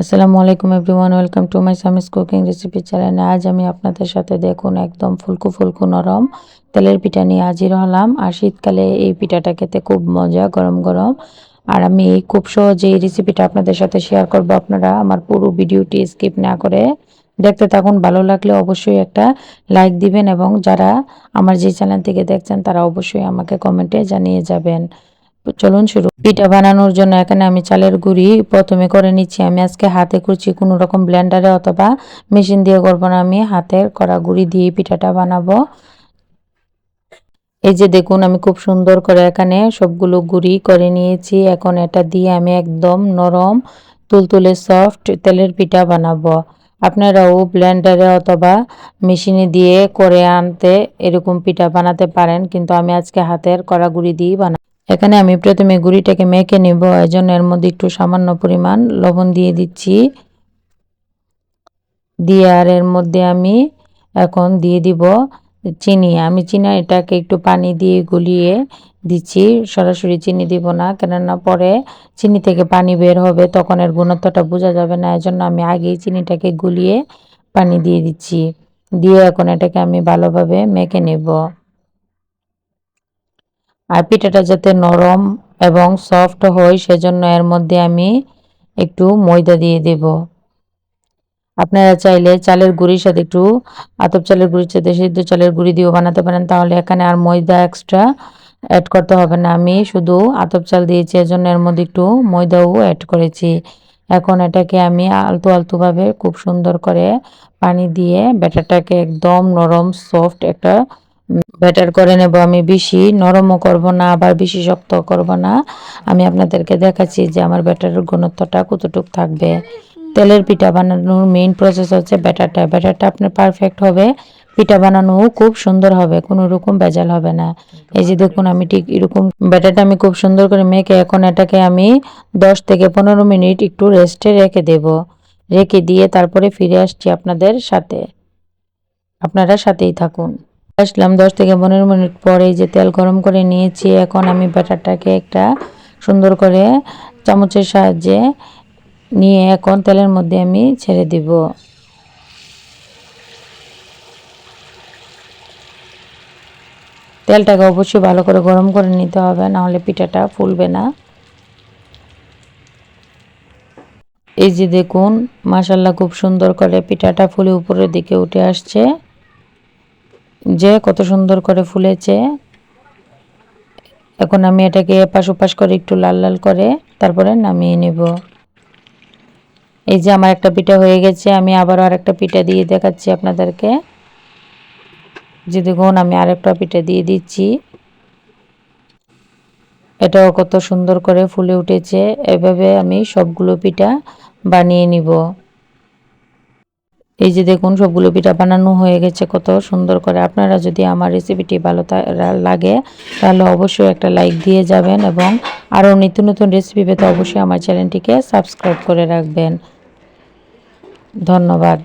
আসসালামু আলাইকুম everyone, welcome to my সামিস কুকিং রেসিপি চ্যানেল। আজ আমি আপনাদের সাথে দেখুন একদম ফুলকু ফুলকু নরম তেলের পিঠা নিয়ে হাজির হলাম। আর শীতকালে এই পিঠাটা খেতে খুব মজা, গরম গরম। আর আমি খুব সহজে এই রেসিপিটা আপনাদের সাথে শেয়ার করব। আপনারা আমার পুরো ভিডিওটি স্কিপ না করে দেখতে থাকুন। ভালো লাগলে অবশ্যই একটা লাইক দিবেন এবং যারা আমার যে চ্যানেল থেকে দেখছেন, তারা অবশ্যই আমাকে কমেন্টে জানিয়ে যাবেন। চলুন শুরু। পিঠা বানানোর জন্য এখানে আমি চালের গুঁড়ি প্রথমে করে নিচ্ছি। আমি আজকে হাতে করছি কোনো রকম ব্লেন্ডারে অথবা মেশিন দিয়ে করব না। আমি হাতের করা গুঁড়ি দিয়ে পিঠাটা বানাবো। এই যে দেখুন, আমি খুব সুন্দর করে এখানে সবগুলো গুঁড়ি করে নিয়েছি। এখন এটা দিয়ে আমি একদম নরম, তুলতুলে সফট তেলের পিঠা বানাবো। আপনারাও ব্লেন্ডারে অথবা মেশিনে দিয়ে করে আনতে এরকম পিঠা বানাতে পারেন। কিন্তু আমি আজকে হাতের কড়া গুঁড়ি দিয়েই বানাবো। এখানে আমি প্রথমে গুঁড়িটাকে মেখে নেব এই জন্য এর মধ্যে একটু সামান্য পরিমাণ লবণ দিয়ে দিচ্ছি। দিয়ে আর এর মধ্যে আমি এখন দিয়ে দিব চিনি। আমি চিনি এটাকে একটু পানি দিয়ে গুলিয়ে দিচ্ছি, সরাসরি চিনি দিব না, কেননা পরে চিনি থেকে পানি বের হবে, তখন এর গুণত্বটা বোঝা যাবে না, এজন্য আমি আগেই চিনিটাকে গুলিয়ে পানি দিয়ে দিচ্ছি। দিয়ে এখন এটাকে আমি ভালোভাবে মেখে নেব। আর পিঠাটা যাতে নরম এবং সফট হয়, সেজন্য এর মধ্যে আমি একটু ময়দা দিয়ে দেব। আপনারা চাইলে চালের গুঁড়ির সাথে একটু আতপ চালের গুঁড়ির সাথে সিদ্ধ চালের গুঁড়ি দিয়েও বানাতে পারেন, তাহলে এখানে আর ময়দা এক্সট্রা অ্যাড করতে হবে না। আমি শুধু আতপ চাল দিয়েছি, এজন্য এর মধ্যে একটু ময়দাও অ্যাড করেছি। এখন এটাকে আমি আলতু আলতুভাবে খুব সুন্দর করে পানি দিয়ে ব্যাটারটাকে একদম নরম সফট একটা ব্যাটার করে নেব আমি বেশি, নরমও করব না, আবার বেশি শক্ত করব না। আমি আপনাদেরকে দেখাচ্ছি যে আমার ব্যাটারের ঘনত্বটা কতটুকু থাকবে। তেলের পিঠা বানানোর মেইন প্রসেস হচ্ছে ব্যাটারটা। ব্যাটারটা আপনার পারফেক্ট হবে। পিঠা বানানো খুব সুন্দর হবে, কোনো রকম ভেজাল হবে না। এই যে দেখুন, আমি ঠিক এরকম ব্যাটারটা আমি খুব সুন্দর করে মেখে এখন এটাকে আমি দশ থেকে পনেরো মিনিট একটু রেস্টে রেখে দেব। রেখে দিয়ে তারপরে ফিরে আসছি আপনাদের সাথে। আপনারা সাথেই থাকুন। আসলাম দশ থেকে পনেরো মিনিট পরে যে তেল গরম করে নিয়েছি, এখন আমি ব্যাটারটাকে একটা সুন্দর করে চামচের সাহায্যে নিয়ে এখন তেলের মধ্যে আমি ছেড়ে দিব। তেলটাকে অবশ্যই ভালো করে গরম করে নিতে হবে নাহলে পিঠাটা ফুলবে না। এই যে দেখুন মাসাল্লাহ খুব সুন্দর করে পিঠাটা ফুলে উপরের দিকে উঠে আসছে। যে কত সুন্দর করে ফুলেছে। এখন আমি এটাকে এপাশ ওপাশ করে একটু লাল লাল করে তারপরে নামিয়ে নেব। এই যে আমার একটা পিঠা হয়ে গেছে, আমি আবারও আরেকটা পিঠা দিয়ে দেখাচ্ছি আপনাদেরকে। যে দেখুন, আমি আরেকটা পিঠা দিয়ে দিচ্ছি। এটাও কত সুন্দর করে ফুলে উঠেছে। এভাবে আমি সবগুলো পিঠা বানিয়ে নিব। এই যে দেখুন, সবগুলো পিঠা বানানো হয়ে গেছে, কত সুন্দর করে। আপনারা যদি আমার রেসিপিটি ভালো লাগে, তাহলে অবশ্যই একটা লাইক দিয়ে যাবেন এবং আরও নিত্য নতুন রেসিপি পেতে অবশ্যই আমার চ্যানেলটিকে সাবস্ক্রাইব করে রাখবেন। ধন্যবাদ।